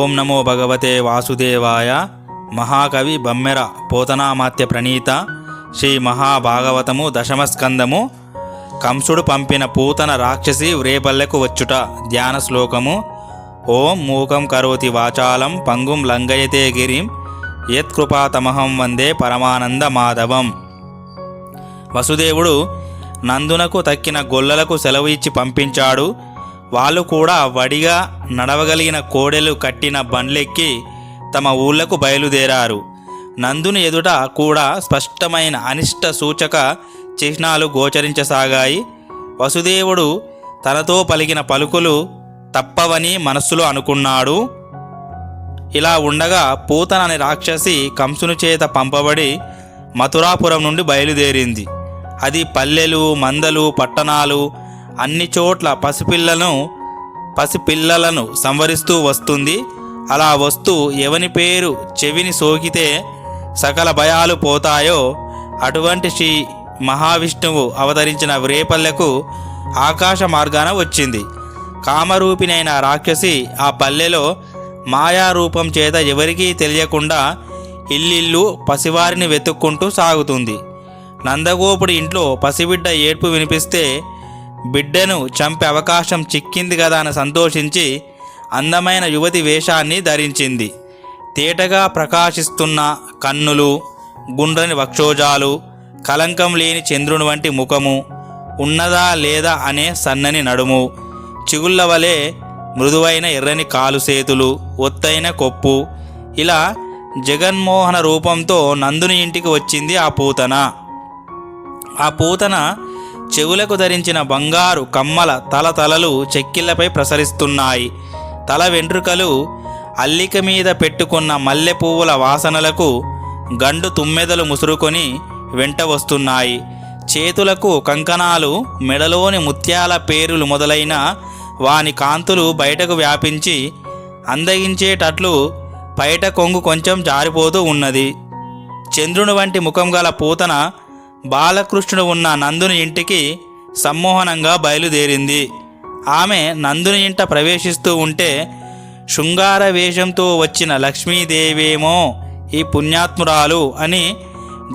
ఓం నమో భగవతే వాసుదేవాయ. మహాకవి బమ్మెర పోతనామాత్య ప్రణీత. శ్రీ మహాభాగవతము దశమస్కందము. కంసుడు పంపిన పూతన రాక్షసి వ్రేపల్లెకు వచ్చుట ధ్యాన శ్లోకము ఓం మూకం కరోతి వాచాలం పంగుం లంగయతే గిరిం. యత్కృపాతమహం వందే పరమానంద మాధవం. వసుదేవుడు నందునకు తక్కిన గొల్లలకు సెలవు ఇచ్చి పంపించాడు. వాళ్ళు కూడా వడిగా నడవగలిగిన కోడెలు కట్టిన బండ్లెక్కి తమ ఊళ్ళకు బయలుదేరారు. నందుని ఎదుట కూడా స్పష్టమైన అనిష్ట సూచక చిహ్నాలు గోచరించసాగాయి. వసుదేవుడు తనతో పలికిన పలుకులు తప్పవని మనస్సులో అనుకున్నాడు. ఇలా ఉండగా పూతన అనే రాక్షసి కంసుని చేత పంపబడి మథురాపురం నుండి బయలుదేరింది. అది పల్లెలు మందలు పట్టణాలు అన్ని చోట్ల పసిపిల్లను పసిపిల్లలను సంవరిస్తూ వస్తుంది. అలా వస్తూ ఎవని పేరు చెవిని సోకితే సకల భయాలు పోతాయో? అటువంటి శ్రీ మహావిష్ణువు అవతరించిన వ్రేపల్లెకు ఆకాశ మార్గాన వచ్చింది. కామరూపినైన రాక్షసి ఆ పల్లెలో మాయారూపం చేత ఎవరికీ తెలియకుండా ఇల్లిల్లు పసివారిని వెతుక్కుంటూ సాగుతుంది. నందగోపుడి ఇంట్లో పసిబిడ్డ ఏడ్పు వినిపిస్తే బిడ్డను చంపే అవకాశం చిక్కింది కదా అని సంతోషించి అందమైన యువతి వేషాన్ని ధరించింది. తేటగా ప్రకాశిస్తున్న కన్నులు గుండ్రని వక్షోజాలు కలంకం లేని చంద్రుని వంటి ముఖము ఉన్నదా లేదా అనే సన్నని నడుము చిగుళ్ళ వలె మృదువైన ఎర్రని కాలు చేతులు ఒత్తైన కొప్పు ఇలా జగన్మోహన రూపంతో నందుని ఇంటికి వచ్చింది ఆ పూతన. ఆ పూతన చెవులకు ధరించిన బంగారు కమ్మల తల తలలు చెక్కిళ్ళపై ప్రసరిస్తున్నాయి. తల వెంట్రుకలు అల్లిక మీద పెట్టుకున్న మల్లె పువ్వుల వాసనలకు గండు తుమ్మెదలు ముసురుకొని వెంట వస్తున్నాయి. చేతులకు కంకణాలు మెడలోని ముత్యాల పేరులు మొదలైన వాని కాంతులు బయటకు వ్యాపించి అందగించేటట్లు పైట కొంగు కొంచెం జారిపోతూ ఉన్నది. చంద్రుని వంటి ముఖం గల పూతన బాలకృష్ణుడు ఉన్న నందుని ఇంటికి సమ్మోహనంగా బయలుదేరింది. ఆమె నందుని ఇంట ప్రవేశిస్తూ ఉంటే శృంగార వేషంతో వచ్చిన లక్ష్మీదేవేమో ఈ పుణ్యాత్మురాలు అని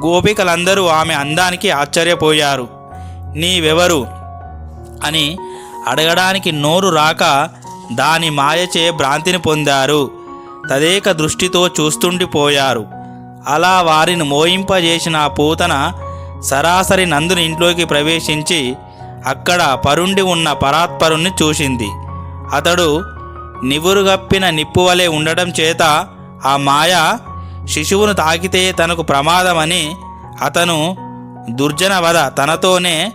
గోపికలందరూ ఆమె అందానికి ఆశ్చర్యపోయారు. నీవెవరు? అని అడగడానికి నోరు రాక దాని మాయచే భ్రాంతిని పొందారు. తదేక దృష్టితో చూస్తుండిపోయారు. అలా వారిని మోయింపజేసిన ఆ పూతన సరాసరి నందుని ఇంట్లోకి ప్రవేశించి అక్కడ పరుండి ఉన్న పరాత్పరుణ్ణి చూసింది. అతడు నివురుగప్పిన నిప్పువలే ఉండటం చేత ఆ మాయ శిశువును తాకితే తనకు ప్రమాదమని అతను దుర్జన వధ తనతోనే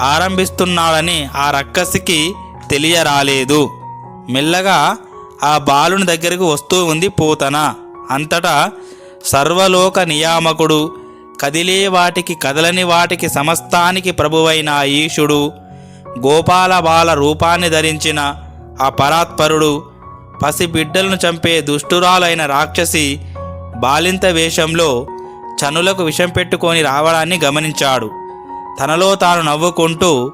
ఆరంభిస్తున్నాడని ఆ రక్కసికి తెలియరాలేదు. మెల్లగా ఆ బాలుని దగ్గరకు వస్తూ ఉంది పోతన. అంతటా సర్వలోక నియామకుడు కదిలే వాటికి కదలని వాటికి సమస్తానికి ప్రభువైన ఈశుడు గోపాల బాల రూపాన్ని ధరించిన ఆ పరాత్పరుడు పసిబిడ్డలను చంపే దుష్టురాలైన రాక్షసి బాలింత వేషంలో చనులకు విషం పెట్టుకొని రావడాన్ని గమనించాడు. తనలో తాను నవ్వుకుంటూ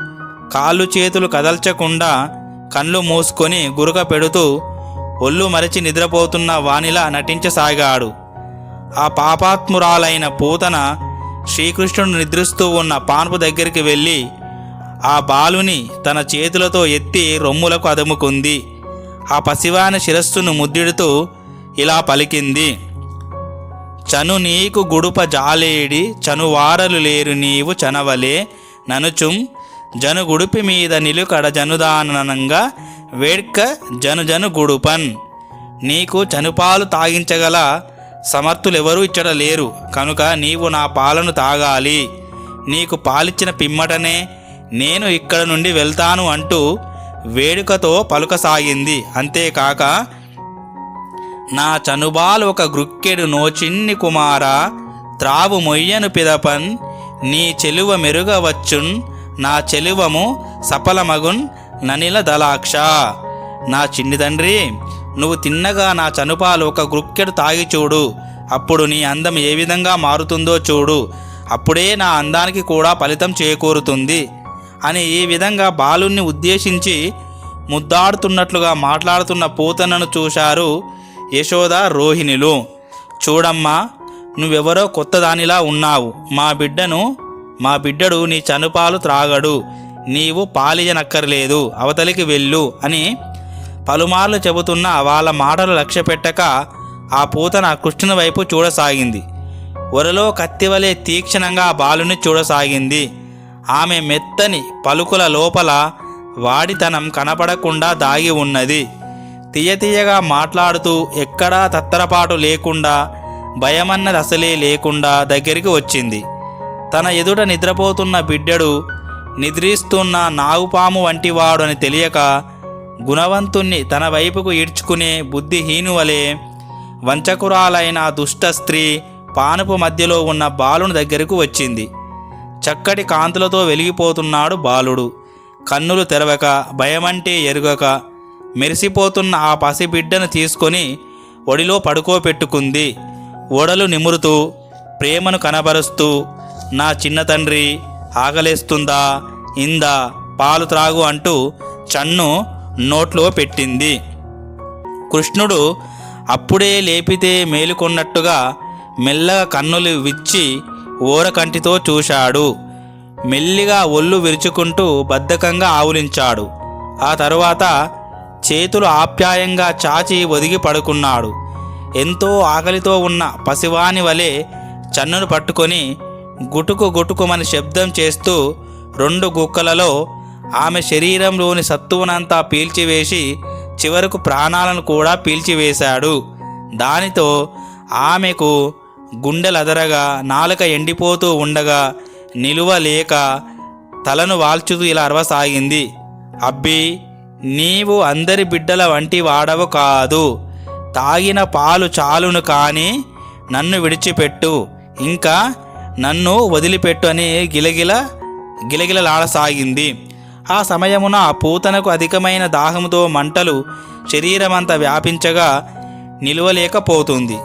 కాళ్ళు చేతులు కదల్చకుండా కళ్ళు మూసుకొని గురక పెడుతూ ఒళ్ళు మరచి నిద్రపోతున్న వానిలా నటించసాగాడు. ఆ పాపాత్మురాలైన పూతన శ్రీకృష్ణుడు నిద్రిస్తూ ఉన్న పాన్పు దగ్గరికి వెళ్ళి ఆ బాలుని తన చేతులతో ఎత్తి రొమ్ములకు అదుముకుంది. ఆ పసివాని శిరస్సును ముద్దిడుతూ ఇలా పలికింది చను నీకు గుడుప జాలేడి చనువారలు లేరు నీవు చనవలే ననుచుం జను గుడిపి మీద నిలుకడ జనుదానంగా వేడ్క జను జను గుడుపన్. నీకు చనుపాలు తాగించగల సమర్థులెవరూ ఇచ్చట లేరు. కనుక నీవు నా పాలను తాగాలి. నీకు పాలిచ్చిన పిమ్మటనే నేను ఇక్కడ నుండి వెళ్తాను అంటూ వేడుకతో పలుకసాగింది అంతేకాక నా చనుబాలు ఒక గ్రుక్కెడు నోచిన్ని కుమార త్రావు మొయ్యను పిదపన్ నీ చెలువ మెరుగవచ్చున్ నా చెలువము సఫలమగున్ ననిల దలాక్ష నా చిన్ని తండ్రి నువ్వు తిన్నగా నా చనుపాలు ఒక గ్రుక్కెడు తాగి చూడు. అప్పుడు నీ అందం ఏ విధంగా మారుతుందో చూడు. అప్పుడే నా అందానికి కూడా ఫలితం చేకూరుతుంది అని ఈ విధంగా బాలుణ్ణి ఉద్దేశించి ముద్దాడుతున్నట్లుగా మాట్లాడుతున్న పూతనను చూశారు యశోద రోహిణులు. చూడమ్మా నువ్వెవరో కొత్తదానిలా ఉన్నావు. మా బిడ్డను మా బిడ్డడు నీ చనుపాలు త్రాగడు. నీవు పాలియనక్కర్లేదు అవతలికి వెళ్ళు అని పలుమార్లు చెబుతున్న వాళ్ళ మాటలు లక్ష్య పెట్టక ఆ పూతన కృష్ణుని వైపు చూడసాగింది. ఒరలో కత్తివలే తీక్షణంగా బాలుని చూడసాగింది. ఆమె మెత్తని పలుకుల లోపల వాడితనం కనపడకుండా దాగి ఉన్నది. తీయతీయగా మాట్లాడుతూ ఎక్కడా తత్తరపాటు లేకుండా భయమన్నది అసలే లేకుండా దగ్గరికి వచ్చింది. తన ఎదుట నిద్రపోతున్న బిడ్డడు నిద్రిస్తున్న నాగుపాము వంటివాడు అని తెలియక గుణవంతుణ్ణి తన వైపుకు ఈడ్చుకునే బుద్ధిహీను వలె వంచకురాలైన దుష్ట స్త్రీ పానుపు మధ్యలో ఉన్న బాలుని దగ్గరకు వచ్చింది. చక్కటి కాంతులతో వెలిగిపోతున్నాడు బాలుడు. కన్నులు తెరవక భయమంటే ఎరుగక మెరిసిపోతున్న ఆ పసిబిడ్డను తీసుకొని ఒడిలో పడుకోపెట్టుకుంది ఒడలు నిమురుతూ ప్రేమను కనబరుస్తూ నా చిన్న తండ్రి ఆకలేస్తుందా ఇందా పాలు త్రాగు అంటూ చన్ను నోట్లో పెట్టింది. కృష్ణుడు అప్పుడే లేపితే మేలుకొన్నట్టుగా మెల్లగా కన్నులు విచ్చి ఓరకంటితో చూశాడు. మెల్లిగా ఒళ్ళు విరుచుకుంటూ బద్ధకంగా ఆవులించాడు. ఆ తరువాత చేతులు ఆప్యాయంగా చాచి ఒదిగి పడుకున్నాడు. ఎంతో ఆకలితో ఉన్న పసివాని వలె చన్నును పట్టుకొని గుటుకు గుటుకుమని శబ్దం చేస్తూ రెండు గుక్కలలో ఆమె శరీరంలోని సత్తువునంతా పీల్చివేసి చివరకు ప్రాణాలను కూడా పీల్చివేశాడు. దానితో ఆమెకు గుండెలదరగా నాలుక ఎండిపోతూ ఉండగా నిలువలేక తలను వాల్చుతూ ఇలా అరవసాగింది. అబ్బి నీవు అందరి బిడ్డల వంటి వాడవు కాదు. తాగిన పాలు చాలును కానీ నన్ను విడిచిపెట్టు. ఇంకా నన్ను వదిలిపెట్టు అని గిలగిల గిలగిలలాడసాగింది. ఆ సమయమున పూతనకు అధికమైన దాహముతో మంటలు శరీరమంతా వ్యాపించగా నిలువలేకపోతుంది.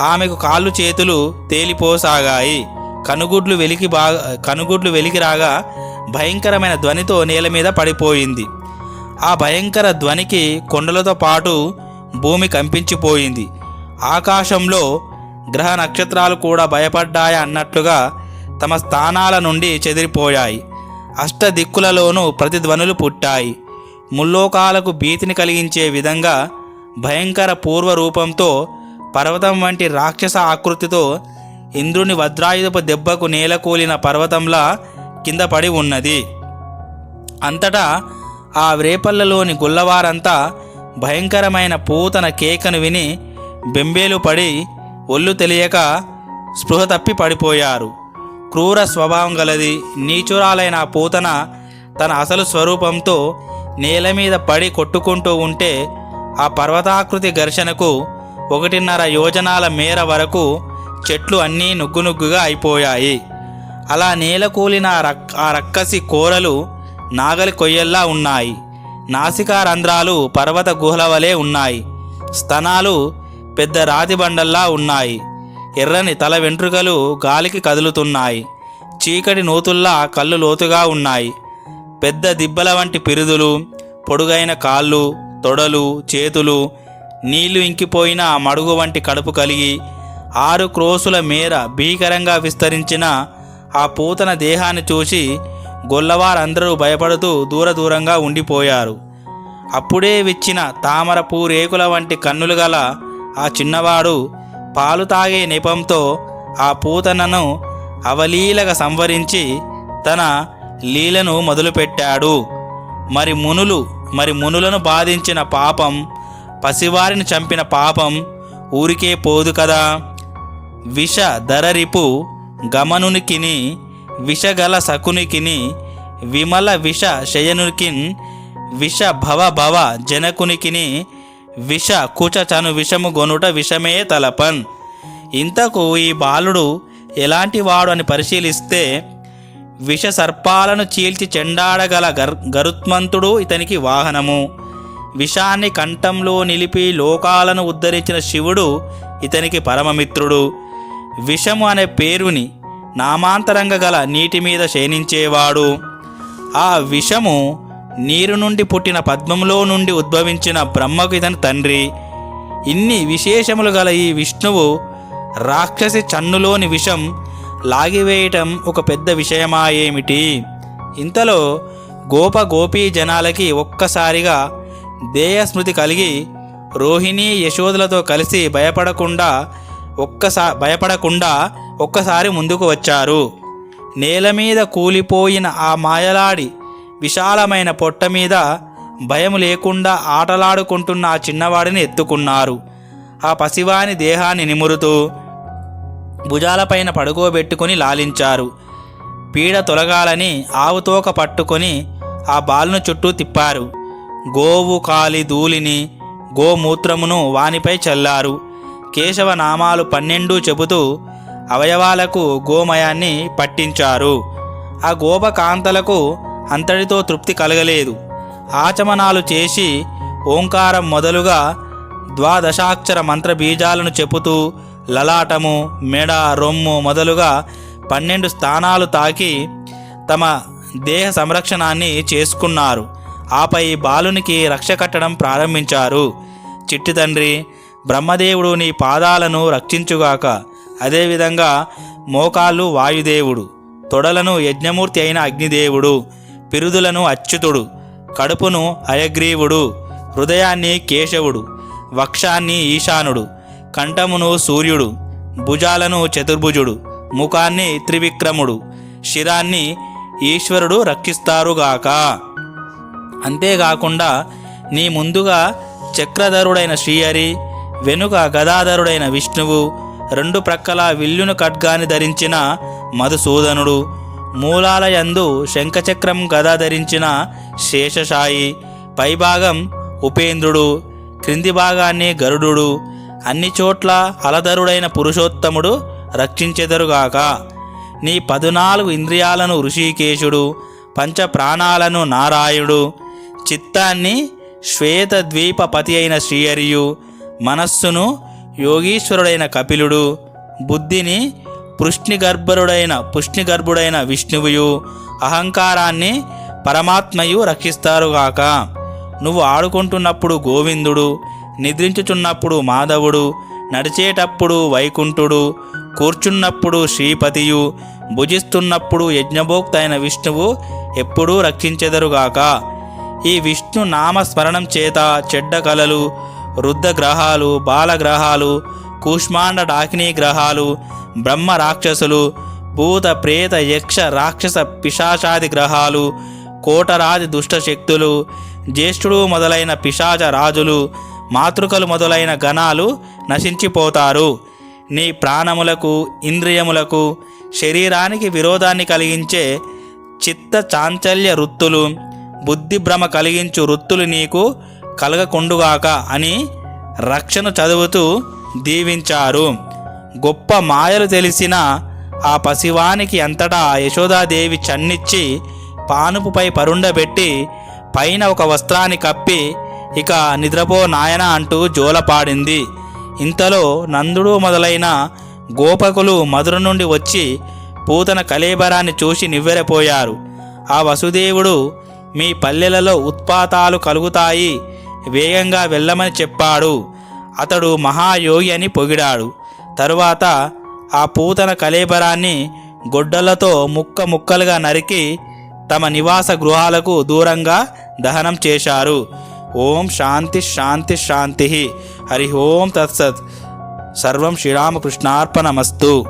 ఆమెకు కాళ్ళు చేతులు తేలిపోసాగాయి. కనుగుడ్లు వెలికి బాగా కనుగుడ్లు వెలికి రాగా భయంకరమైన ధ్వనితో నేల మీద పడిపోయింది. ఆ భయంకర ధ్వనికి కొండలతో పాటు భూమి కంపించిపోయింది. ఆకాశంలో గ్రహ నక్షత్రాలు కూడా భయపడ్డాయి అన్నట్లుగా తమ స్థానాల నుండి చెదిరిపోయాయి. అష్టదిక్కులలోనూ ప్రతిధ్వనులు పుట్టాయి. ముల్లోకాలకు భీతిని కలిగించే విధంగా భయంకర పూర్వ రూపంతో పర్వతం వంటి రాక్షస ఆకృతితో ఇంద్రుని వజ్రాయుధపు దెబ్బకు నేలకూలిన పర్వతంలా కింద పడి ఉన్నది. అంతటా ఆ రేపల్లలోని గుల్లవారంతా భయంకరమైన పూతన కేకను విని బెంబేలు పడి ఒళ్ళు తెలియక స్పృహ తప్పి పడిపోయారు. క్రూర స్వభావం గలది నీచురాలైన పూతన తన అసలు స్వరూపంతో నేల మీద పడి కొట్టుకుంటూ ఉంటే ఆ పర్వతాకృతి ఘర్షణకు ఒకటిన్నర యోజనాల మేర వరకు చెట్లు అన్నీ నుగ్గునుగ్గుగా అయిపోయాయి. అలా నేలకూలిన ఆ రక్ ఆ రక్కసి కూరలు నాగలి కొయ్యల్లా ఉన్నాయి. నాసికా రంధ్రాలు పర్వత గుహల వలె ఉన్నాయి. స్తనాలు పెద్ద రాతి బండల్లా ఉన్నాయి. ఎర్రని తల వెంట్రుకలు గాలికి కదులుతున్నాయి. చీకటి నూతుల్లా కళ్ళు లోతుగా ఉన్నాయి. పెద్ద దిబ్బల వంటి పిరుదులు పొడుగైన కాళ్ళు తొడలు చేతులు నీళ్ళు ఇంకిపోయిన మడుగు వంటి కడుపు కలిగి ఆరు క్రోసుల మేర భీకరంగా విస్తరించిన ఆ పూతన దేహాన్ని చూసి గొల్లవారందరూ భయపడుతూ దూర దూరంగా ఉండిపోయారు. అప్పుడే విచ్చిన తామర పూరేకుల వంటి కన్నులు గల ఆ చిన్నవాడు పాలు తాగే నిపంతో ఆ పూతనను అవలీలగా సంవరించి తన లీలను మొదలుపెట్టాడు. మరి మునులు మరి మునులను బాధించిన పాపం పసివారిని చంపిన పాపం ఊరికే పోదు కదా. విష ధరరిపు గమనునికిని విషగల సకునికిని విమల విష శయనుకిన్ విష భవ భవ జనకునికిని విష కూచచను విషము గొనుట విషమే తలపన్. ఇంతకు ఈ బాలుడు ఎలాంటి వాడు అని పరిశీలిస్తే విష సర్పాలను చీల్చి చెండాడగల గర్ గరుత్మంతుడు ఇతనికి వాహనము. విషాన్ని కంఠంలో నిలిపి లోకాలను ఉద్ధరించిన శివుడు ఇతనికి పరమమిత్రుడు. విషము అనే పేరుని నామాంతరంగా గల నీటి మీద శయనించేవాడు ఆ విషము నీరు నుండి పుట్టిన పద్మంలో నుండి ఉద్భవించిన బ్రహ్మకు ఇతని తండ్రి. ఇన్ని విశేషములు గల ఈ విష్ణువు రాక్షసి చన్నులోని విషం లాగివేయటం ఒక పెద్ద విషయమా ఏమిటి ఇంతలో గోప గోపీ జనాలకి ఒక్కసారిగా దేయస్మృతి కలిగి రోహిణి యశోదలతో కలిసి భయపడకుండా ఒక్కసా భయపడకుండా ఒక్కసారి ముందుకు వచ్చారు. నేల మీద కూలిపోయిన ఆ మాయలాడి విశాలమైన పొట్ట మీద భయం లేకుండా ఆటలాడుకుంటున్న ఆ చిన్నవాడిని ఎత్తుకున్నారు. ఆ పసివాని దేహాన్ని నిమురుతూ భుజాలపైన పడుకోబెట్టుకుని లాలించారు. పీడ తొలగాలని ఆవుతోక పట్టుకొని ఆ బాలును చుట్టూ తిప్పారు. గోవు కాలి ధూళిని గోమూత్రమును వానిపై చల్లారు. కేశవ నామాలు పన్నెండు చెబుతూ అవయవాలకు గోమయాన్ని పట్టించారు. ఆ గోపకాంతలకు అంతటితో తృప్తి కలగలేదు. ఆచమనాలు చేసి ఓంకారం మొదలుగా ద్వాదశాక్షర మంత్ర బీజాలను చెబుతూ లలాటము మెడ రొమ్ము మొదలుగా పన్నెండు స్థానాలు తాకి తమ దేహ సంరక్షణాన్ని చేసుకున్నారు. ఆపై బాలునికి రక్ష కట్టడం ప్రారంభించారు. చిట్టి తండ్రి బ్రహ్మదేవుడు నీ పాదాలను రక్షించుగాక. అదేవిధంగా మోకాళ్ళు వాయుదేవుడు తొడలను యజ్ఞమూర్తి అయిన అగ్నిదేవుడు. పిరుదులను అచ్యుతుడు కడుపును హయగ్రీవుడు హృదయాన్ని కేశవుడు. వక్షాన్ని ఈశానుడు. కంఠమును సూర్యుడు. భుజాలను చతుర్భుజుడు. ముఖాన్ని త్రివిక్రముడు. శిరాన్ని ఈశ్వరుడు రక్షిస్తారుగాక అంతేకాకుండా నీ ముందుగా చక్రధరుడైన శ్రీహరి వెనుక గదాధరుడైన విష్ణువు రెండు ప్రక్కల విల్లును ఖడ్గాన్ని ధరించిన మధుసూదనుడు మూలాలయందు శంఖచక్రం గద ధరించిన శేషశాయి పైభాగం ఉపేంద్రుడు క్రింది భాగాన్ని గరుడు అన్ని చోట్ల అలధరుడైన పురుషోత్తముడు రక్షించెదరుగాక. నీ పదునాలుగు ఇంద్రియాలను ఋషికేశుడు పంచ ప్రాణాలను నారాయుడు చిత్తాన్ని శ్వేత ద్వీపపతి అయిన శ్రీహరియు మనస్సును యోగీశ్వరుడైన కపిలుడు బుద్ధిని పుష్ణిగర్భరుడైన పుష్ణిగర్భుడైన విష్ణువుయు అహంకారాన్ని పరమాత్మయు రక్షిస్తారుగాక నువ్వు ఆడుకుంటున్నప్పుడు గోవిందుడు నిద్రించుచున్నప్పుడు మాధవుడు నడిచేటప్పుడు వైకుంఠుడు కూర్చున్నప్పుడు శ్రీపతియు భుజిస్తున్నప్పుడు యజ్ఞభోక్త అయిన విష్ణువు ఎప్పుడూ రక్షించెదరుగాక ఈ విష్ణు నామస్మరణం చేత చెడ్డ కలలు వృద్ధ గ్రహాలు బాలగ్రహాలు కూష్మాండ డాకినీ గ్రహాలు బ్రహ్మ రాక్షసులు భూత ప్రేత యక్ష రాక్షస పిశాచాది గ్రహాలు కోటరాది దుష్ట శక్తులు జ్యేష్ఠుడు మొదలైన పిశాచ రాజులు మాతృకలు మొదలైన గణాలు నశించిపోతారు. నీ ప్రాణములకు ఇంద్రియములకు శరీరానికి విరోధాన్ని కలిగించే చిత్త చాంచల్య వృత్తులు బుద్ధి భ్రమ కలిగించు వృత్తులు నీకు కలగకుండుగాక అని రక్షణ చదువుతూ దీవించారు. గొప్ప మాయలు తెలిసిన ఆ పసివానికి అంతటా యశోదాదేవి చన్నిచ్చి పానుపుపై పరుండబెట్టి పైన ఒక వస్త్రాన్ని కప్పి ఇక నిద్రపో నాయన అంటూ జోలపాడింది. ఇంతలో నందుడు మొదలైన గోపకులు మధుర నుండి వచ్చి పూతన కలేబరాన్ని చూసి నివ్వెరపోయారు. ఆ వసుదేవుడు మీ పల్లెలలో ఉత్పాతాలు కలుగుతాయి వేగంగా వెళ్ళమని చెప్పాడు. అతడు మహాయోగి అని పొగిడాడు. తరువాత ఆ పూతన కలేబరాన్ని గొడ్డలతో ముక్క ముక్కలుగా నరికి తమ నివాస గృహాలకు దూరంగా దహనం చేశారు. ఓం శాంతి శాంతి శాంతి. హరి ఓం తత్సత్. సర్వం శ్రీరామకృష్ణార్పణమస్తు.